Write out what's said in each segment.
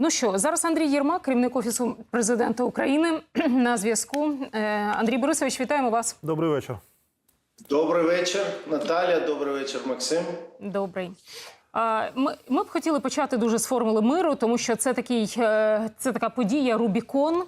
Ну що, зараз Андрій Єрмак, керівник офісу президента України, на зв'язку. Е, Андрій Борисович, вітаємо вас. Добрий вечір. Добрий вечір, Наталя. Добрий вечір, Максим. Добрий. Ми, ми б хотіли почати дуже з формули миру, тому що це такий е, це така подія Рубікон.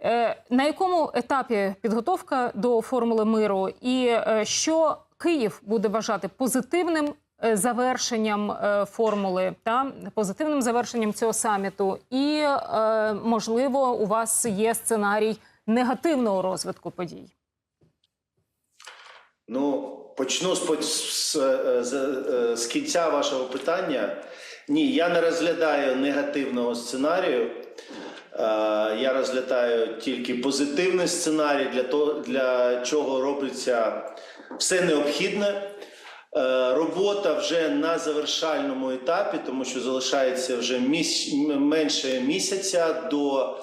Е, На якому етапі підготовка до формули миру, і що Київ буде вважати позитивним завершенням е, формули та позитивним завершенням цього саміту? І е, можливо, у вас є сценарій негативного розвитку подій? Ну, почну з, з, е, з, е, з кінця вашого питання. Ні, я не розглядаю негативного сценарію. Е, Я розглядаю тільки позитивний сценарій для того, для чого робиться все необхідне. Е, Робота вже на завершальному етапі, тому що залишається вже міс... менше місяця до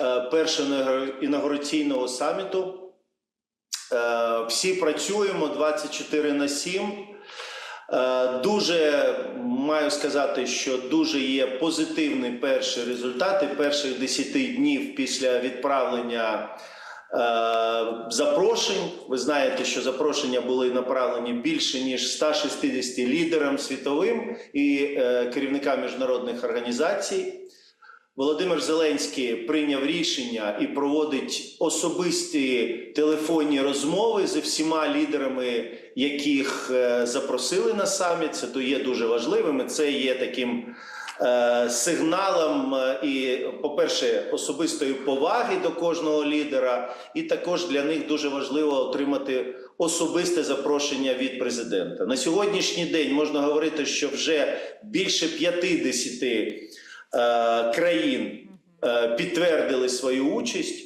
е, першого інаугураційного саміту. Е, Всі працюємо 24 на 7. Е, Дуже маю сказати, що дуже є позитивні перші результати перших 10 днів після відправлення запрошень. Ви знаєте, що запрошення були направлені більше ніж 160 лідерам світовим і е, керівникам міжнародних організацій. Володимир Зеленський прийняв рішення і проводить особисті телефонні розмови з всіма лідерами, яких е, запросили на саміт. Це то є дуже важливим. і Це є таким е, сигналом е, і, по-перше, особистої поваги до кожного лідера, і також для них дуже важливо отримати особисте запрошення від президента. На сьогоднішній день можна говорити, що вже більше 50 е, країн е, підтвердили свою участь,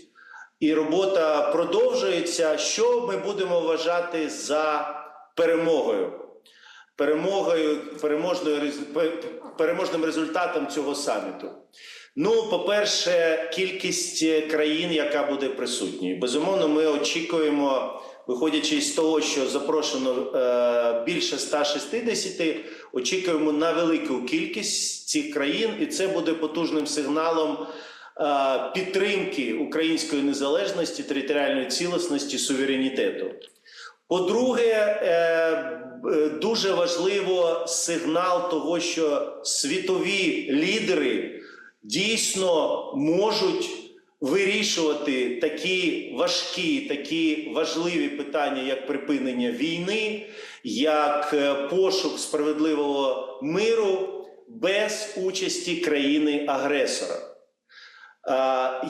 і робота продовжується. Що ми будемо вважати за перемогою? Перемогою, переможною переможним результатом цього саміту. Ну, по-перше, кількість е, країн, яка буде присутньою. Безумовно, ми очікуємо, виходячи з того, що запрошено е, більше 160, очікуємо на велику кількість цих країн, і це буде потужним сигналом е, підтримки української незалежності, територіальної цілісності, суверенітету. По-друге, е, е, дуже важливо сигнал того, що світові лідери дійсно можуть вирішувати такі важкі, такі важливі питання, як припинення війни, як е, пошук справедливого миру без участі країни-агресора.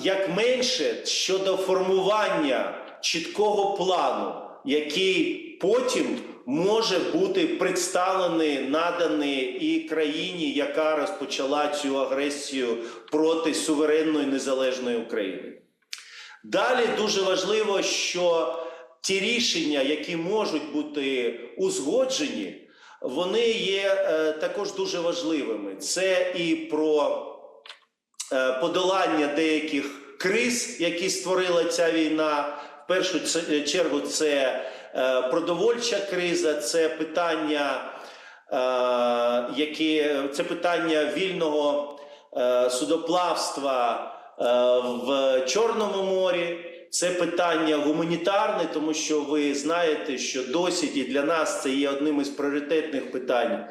Як менше щодо формування чіткого плану, який потім може бути представлений, наданий і країні, яка розпочала цю агресію проти суверенної незалежної України. Далі дуже важливо, що ті рішення, які можуть бути узгоджені, вони є е, також дуже важливими. Це і про е, подолання деяких криз, які створила ця війна. В першу чергу це продовольча криза, це питання, е, які, це питання вільного е, судоплавства е, в Чорному морі. Це питання гуманітарне, тому що ви знаєте, що досить і для нас це є одним із пріоритетних питань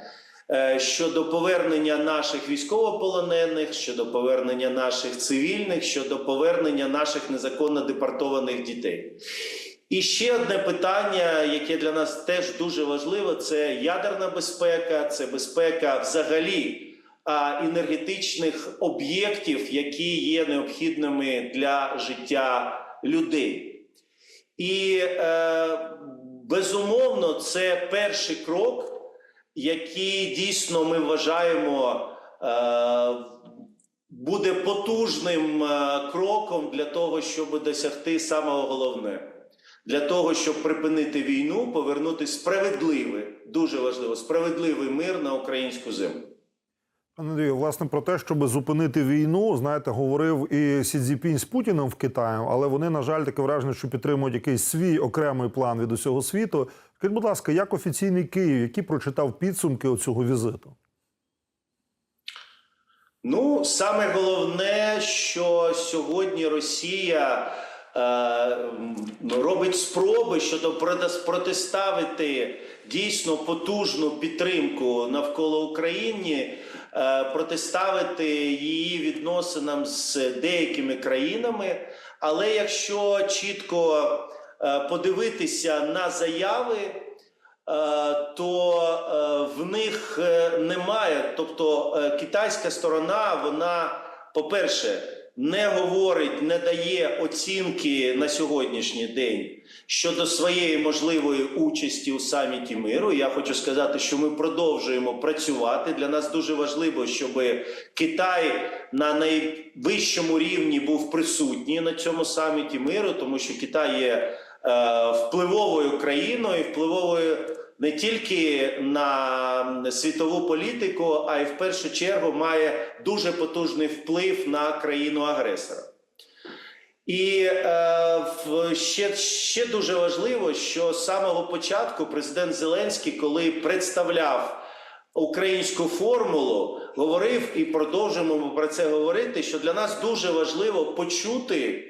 е, щодо повернення наших військовополонених, щодо повернення наших цивільних, щодо повернення наших незаконно депортованих дітей. І ще одне питання, яке для нас теж дуже важливо, це ядерна безпека, це безпека взагалі енергетичних об'єктів, які є необхідними для життя людей. І е, безумовно, це перший крок, який дійсно ми вважаємо е, буде потужним е, кроком для того, щоб досягти самого головне. Для того, щоб припинити війну, повернути справедливий, дуже важливо, справедливий мир на українську землю. Пане Андрію, власне, про те, щоб зупинити війну, знаєте, говорив і Сі Цзіпінь з Путіним в Китаї, але вони, на жаль, таке враження, що підтримують якийсь свій окремий план від усього світу. Скажіть, будь ласка, як офіційний Київ, який прочитав підсумки цього візиту? Ну, саме головне, що сьогодні Росія робить спроби щодо проти- протиставити дійсно потужну підтримку навколо України, е, протиставити її відносинам з деякими країнами. Але якщо чітко е, подивитися на заяви, Е, то е, в них е, немає. Тобто е, китайська сторона, вона, по-перше, не говорить, не дає оцінки на сьогоднішній день щодо своєї можливої участі у саміті миру. Я хочу сказати, що ми продовжуємо працювати. Для нас дуже важливо, щоб Китай на найвищому рівні був присутній на цьому саміті миру, тому що Китай є е, впливовою країною, впливовою не тільки на світову політику, а й в першу чергу має дуже потужний вплив на країну агресора. І е, ще, ще дуже важливо, що з самого початку президент Зеленський, коли представляв українську формулу, говорив і продовжуємо про це говорити, що для нас дуже важливо почути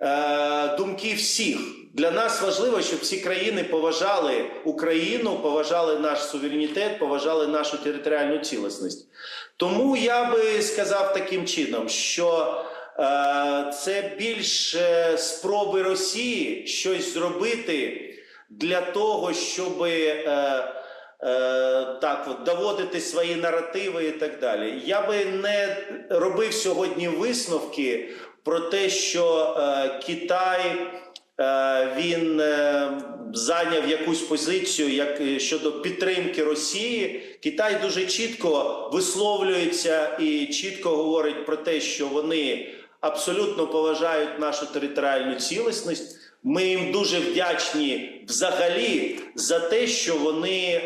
е, думки всіх. Для нас важливо, щоб всі країни поважали Україну, поважали наш суверенітет, поважали нашу територіальну цілісність. Тому я би сказав таким чином, що е, це більше спроби Росії щось зробити для того, щоб е, е, так от доводити свої наративи і так далі. Я би не робив сьогодні висновки про те, що е, Китай. Е, Він е, зайняв якусь позицію як е, щодо підтримки Росії. Китай дуже чітко висловлюється і чітко говорить про те, що вони абсолютно поважають нашу територіальну цілісність. Ми їм дуже вдячні взагалі за те, що вони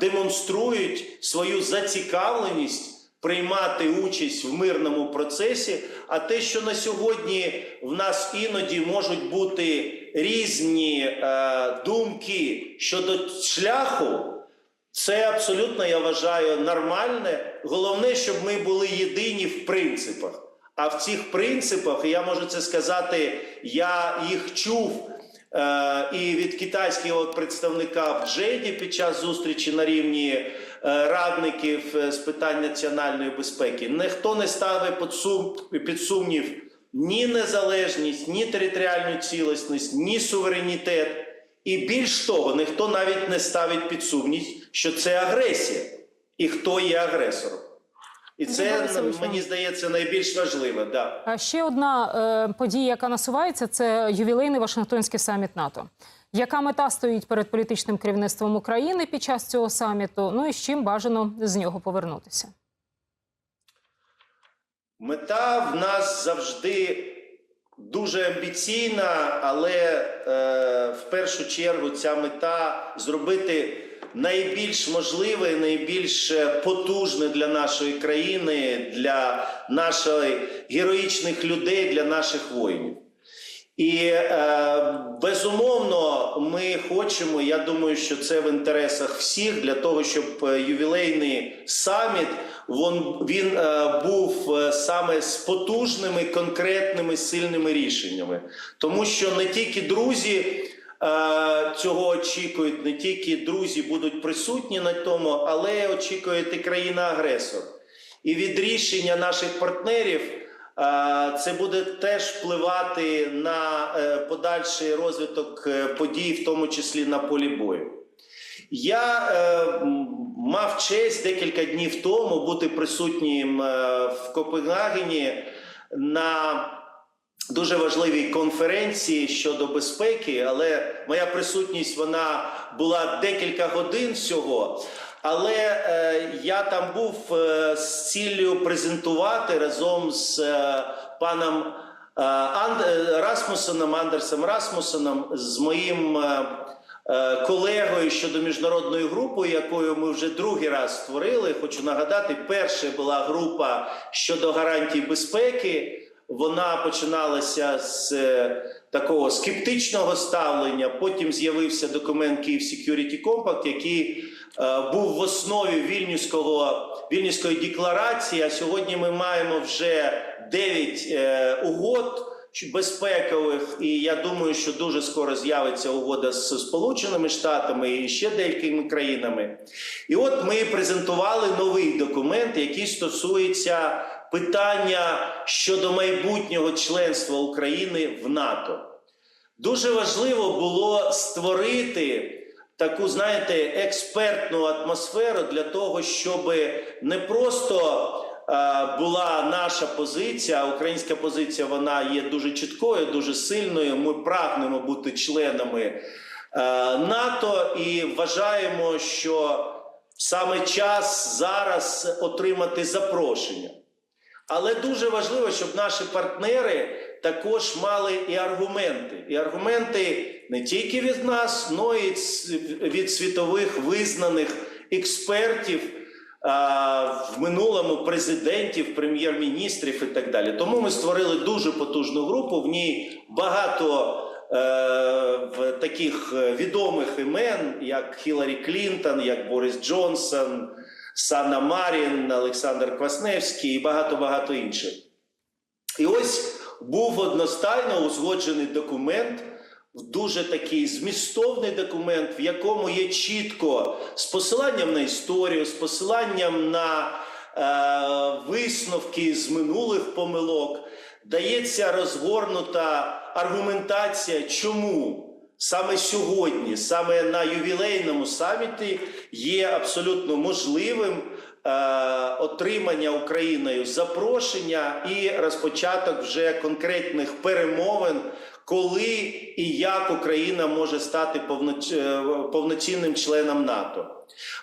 демонструють свою зацікавленість приймати участь в мирному процесі. А те, що на сьогодні в нас іноді можуть бути різні е, думки щодо шляху, це абсолютно я вважаю нормальне. Головне, щоб ми були єдині в принципах. А в цих принципах, я можу це сказати, я їх чув е, і від китайського представника в Джеді під час зустрічі на рівні е, радників е, з питань національної безпеки. Ніхто не ставить під, сум, під сумнів ні незалежність, ні територіальну цілісність, ні суверенітет. І більш того, ніхто навіть не ставить під сумнів, що це агресія і хто є агресором. І це мені здається найбільш важливе. Да. А ще одна е, подія, яка насувається, це ювілейний Вашингтонський саміт НАТО. Яка мета стоїть перед політичним керівництвом України під час цього саміту? Ну і з чим бажано з нього повернутися? Мета в нас завжди дуже амбіційна, але е, в першу чергу ця мета зробити найбільш можливе, найбільш е, потужне для нашої країни, для наших героїчних людей, для наших воїнів. І е, безумовно, ми хочемо. Я думаю, що це в інтересах всіх для того, щоб е, ювілейний саміт він, він е, був е, саме з потужними, конкретними, сильними рішеннями, тому що не тільки друзі. е, Цього очікують не тільки друзі будуть присутні на тому, але очікує і країна-агресор. І від рішення наших партнерів це буде теж впливати на е, подальший розвиток е, подій, в тому числі на полі бою. Я е, мав честь декілька днів тому бути присутнім е, в Копенгагені на дуже важливій конференції щодо безпеки, але моя присутність вона була декілька годин всього. Але е, я там був е, з ціллю презентувати разом з е, паном е, Анд... е, Расмусеном, Андерсом Расмусеном, з моїм е, е, колегою щодо міжнародної групи, якою ми вже другий раз створили. Хочу нагадати, перша була група щодо гарантій безпеки. Вона починалася з е, такого скептичного ставлення. Потім з'явився документ Київ Security Compact, який був в основі Вільнюського, Вільнюської декларації. А сьогодні ми маємо вже 9 е, угод безпекових, і я думаю, що дуже скоро з'явиться угода з Сполученими Штатами і ще деякими країнами. І от ми презентували новий документ, який стосується питання щодо майбутнього членства України в НАТО. Дуже важливо було створити таку, знаєте, експертну атмосферу для того, щоб не просто е, була наша позиція, українська позиція вона є дуже чіткою, дуже сильною. Ми прагнемо бути членами е, НАТО і вважаємо, що саме час зараз отримати запрошення. Але дуже важливо, щоб наші партнери також мали і аргументи. І аргументи не тільки від нас, але й від світових визнаних експертів в минулому президентів, прем'єр-міністрів і так далі. Тому ми створили дуже потужну групу. В ній багато е, таких відомих імен, як Хіларі Клінтон, як Борис Джонсон. Санна Марін, Олександр Квасневський і багато-багато інших. І ось був одностайно узгоджений документ, дуже такий змістовний документ, в якому є чітко з посиланням на історію, з посиланням на е, висновки з минулих помилок, дається розгорнута аргументація, чому саме сьогодні, саме на ювілейному саміті, є абсолютно можливим е, отримання Україною запрошення і розпочаток вже конкретних перемовин, коли і як Україна може стати е, повноцінним членом НАТО.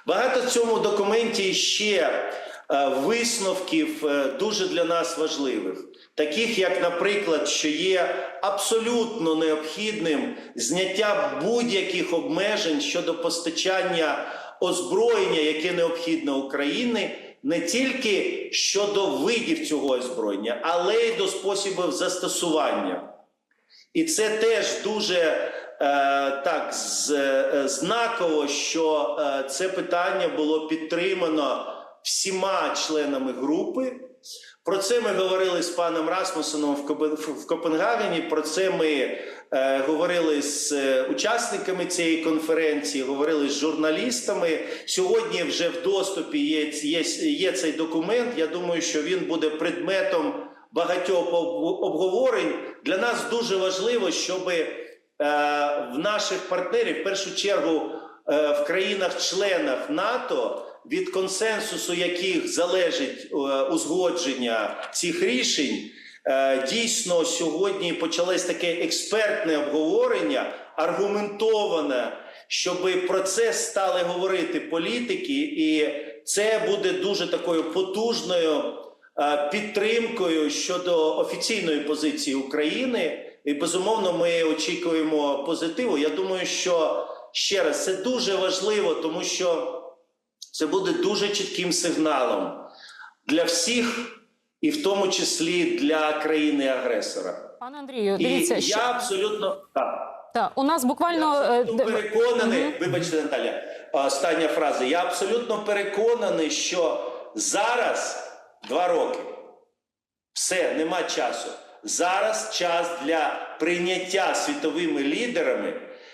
Багато в цьому документі ще е, висновків е, дуже для нас важливих, таких як, наприклад, що є абсолютно необхідним зняття будь-яких обмежень щодо постачання озброєння, яке необхідне Україні, не тільки щодо видів цього озброєння, але й до способів застосування. І це теж дуже е, так з, е, знаково, що е, це питання було підтримано всіма членами групи. Про це ми говорили з паном Расмусеном в, Копен- Копенгагені. Про це ми е, говорили з е, учасниками цієї конференції, говорили з журналістами. Сьогодні вже в доступі є, є, є цей документ. Я думаю, що він буде предметом багатьох обговорень. Для нас дуже важливо, щоб е, в наших партнерів, в першу чергу е, в країнах-членах НАТО, від консенсусу яких залежить е, узгодження цих рішень, дійсно сьогодні почалось таке експертне обговорення, аргументоване, щоб про це стали говорити політики, і це буде дуже такою потужною підтримкою щодо офіційної позиції України. І безумовно, ми очікуємо позитиву. Я думаю, що ще раз це дуже важливо, тому що це буде дуже чітким сигналом для всіх, і в тому числі для країни-агресора. Пане Андрію, І дивіться, я абсолютно так. та, у нас буквально Я е, абсолютно переконаний, Мгм. вибачте, Наталя, остання фраза. Я абсолютно переконаний, що зараз два роки. Все, нема часу. Зараз час для прийняття світовими лідерами,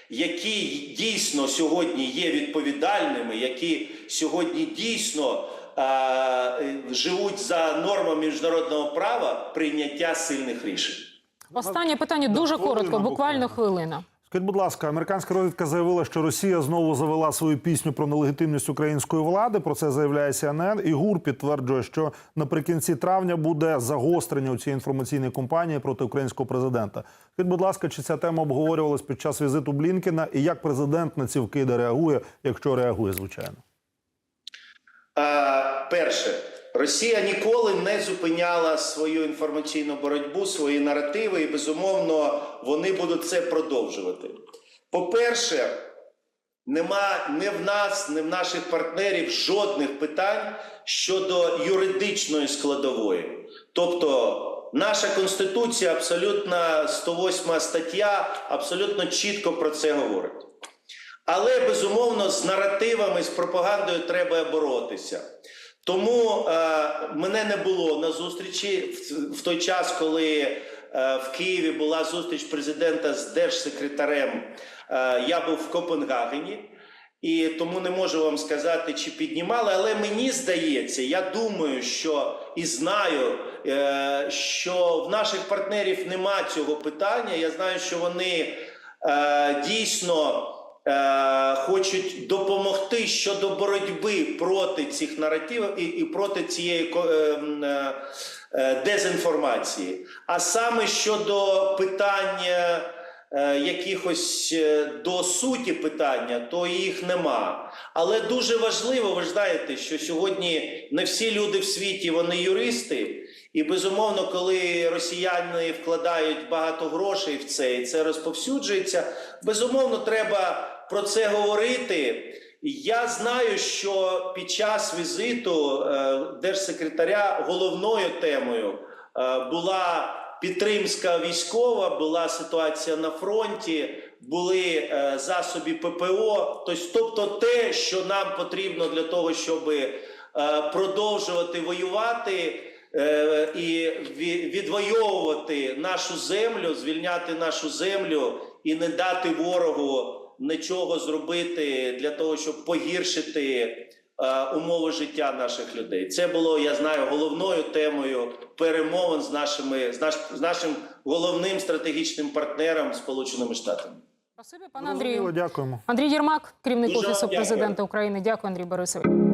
які дійсно сьогодні є відповідальними, які сьогодні дійсно е, живуть за нормами міжнародного права прийняття сильних рішень. останнє питання дуже коротко, буквально буквально. хвилина. Скажіть, будь ласка, американська розвідка заявила, що Росія знову завела свою пісню про нелегітимність української влади. Про це заявляє CNN. І ГУР підтверджує, що наприкінці травня буде загострення у цій інформаційній кампанії проти українського президента. Скажіть, будь ласка, чи ця тема обговорювалась під час візиту Блінкена, і як президент на ці вкиди реагує, якщо реагує, звичайно? А, перше, Росія ніколи не зупиняла свою інформаційну боротьбу, свої наративи, і безумовно вони будуть це продовжувати. По-перше, нема ні в нас, ні в наших партнерів жодних питань щодо юридичної складової. Тобто, наша конституція, абсолютно 108 стаття, абсолютно чітко про це говорить. Але безумовно з наративами, з пропагандою треба боротися. Тому е, мене не було на зустрічі в, в той час, коли е, в Києві була зустріч президента з держсекретарем. Е, я був в Копенгагені. І тому не можу вам сказати, чи піднімали, але мені здається, я думаю, що і знаю, е, що в наших партнерів нема цього питання. Я знаю, що вони е, дійсно хочуть допомогти щодо боротьби проти цих наративів і, і проти цієї е, е, е, дезінформації. А саме щодо питання е, якихось е, до суті питання, то їх нема. Але дуже важливо, ви ж знаєте, що сьогодні не всі люди в світі вони юристи. І безумовно, коли росіяни вкладають багато грошей в це, і це розповсюджується, безумовно, треба про це говорити. Я знаю, що під час візиту е, держсекретаря головною темою е, була підтримка військова, була ситуація на фронті, були е, засоби ППО. Тобто, те, що нам потрібно для того, щоб продовжувати воювати. І відвоювати нашу землю, звільняти нашу землю і не дати ворогу нічого зробити для того, щоб погіршити е, умови життя наших людей. Це було, я знаю, головною темою перемовин з нашими з, наш, з нашим головним стратегічним партнером Сполученими Штатами. Спасибі, пане Андрію. Дякуємо. Андрій Єрмак, керівник Дуже офісу дякую. президента України. Дякую, Андрій Борисович.